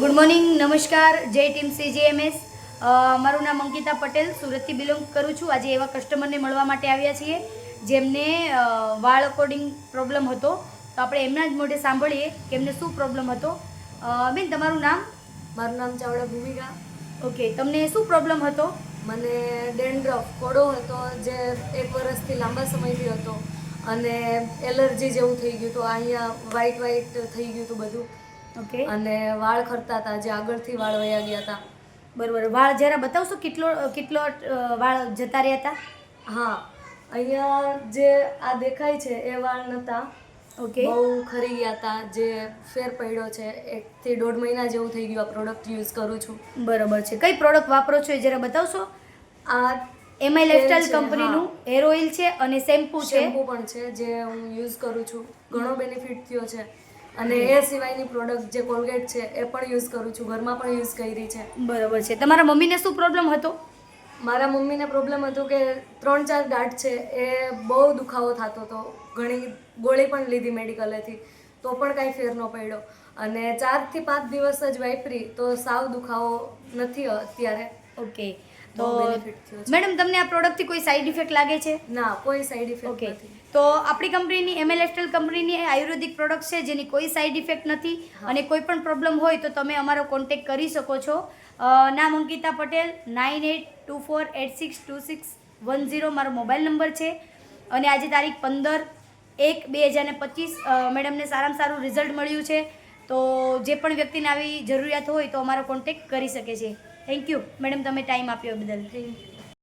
Good morning નમસ્કાર જય team સીજીએમએસ મારું નામ અંકિતા પટેલ સુરતથી બિલોંગ કરું છું. આજે એવા કસ્ટમરને મળવા માટે આવ્યા છીએ જેમને વાળ અકોર્ડિંગ પ્રોબ્લેમ હતો. તો આપણે એમના જ મોઢે સાંભળીએ કે એમને શું પ્રોબ્લેમ હતો. બેન તમારું નામ? મારું નામ ચાવડા ભૂમિકા. ઓકે તમને શું પ્રોબ્લેમ હતો? મને ડેન્ડ્રફ કોડો હતો જે એક વર્ષથી લાંબા સમયથી હતો. અને એલર્જી જેવું થઈ ગયું હતું. અહીંયા વ્હાઈટ વ્હાઈટ થઈ ગયું હતું બધું. ઓકે. અને વાળ ખરતા હતા જે આગળથી વાળ વયા ગયા હતા. બરોબર. વાળ જરા બતાવશો કેટલો કેટલો વાળ જતા રહ્યા હતા? હા. અહીંયા જે આ દેખાય છે એ વાળ નહોતા ઓકે. બહુ ખરી ગયા હતા. જે ફેર પડ્યો છે એકથી દોઢ મહિના જેવું થઈ ગયું આ પ્રોડક્ટ યુઝ કરું છું. બરોબર છે. કઈ પ્રોડક્ટ વાપરો છો એ જરા બતાવશો? આ એમઆઈ છે, કંપનીનું હેર ઓઇલ છે અને શેમ્પુ છે. શેમ્પુ પણ છે જે હું યુઝ કરું છું. ઘણો બેનિફિટ થયો છે. અને એ સિવાયની પ્રોડક્ટ જે કોલગેટ છે એ પણ યુઝ કરું છું. ઘરમાં પણ યુઝ કરી છે. બરાબર છે. તમારા મમ્મીને શું પ્રોબ્લેમ હતો? મારા મમ્મીને પ્રોબ્લેમ હતો કે ત્રણ ચાર ગાંઠ છે એ બહુ દુખાવો થતો હતો. ઘણી ગોળી પણ લીધી મેડિકલેથી. તો પણ કાંઈ ફેર ન પડ્યો. અને ચારથી પાંચ દિવસ જ વાપરી તો સાવ દુખાવો નથી અત્યારે. ઓકે તો. મેડમ તમને આ પ્રોડક્ટથી કોઈ સાઈડ ઇફેક્ટ લાગે છે? ના કોઈ સાઈડ ઇફેક્ટ ઓકે નથી. તો આપણી કંપનીની એમએલ એસ્ટેલ કંપનીની આયુર્વેદિક પ્રોડક્ટ છે જેની કોઈ સાઈડ ઇફેક્ટ નથી. અને કોઈ પણ પ્રોબ્લેમ હોય તો તમે અમારો કોન્ટેક્ટ કરી શકો છો. નામ Ankita Patel nine eight two four eight six two six one zero મારો મોબાઈલ નંબર છે. અને આજે તારીખ પંદર એક બે હજાર ને પચીસ મેડમને સારામાં સારું રિઝલ્ટ મળ્યું છે. તો જે પણ વ્યક્તિને આવી જરૂરિયાત હોય તો અમારો કોન્ટેક્ટ કરી શકે છે. થેન્ક યુ મેડમ તમે ટાઈમ આપ્યો બદલ. Thank you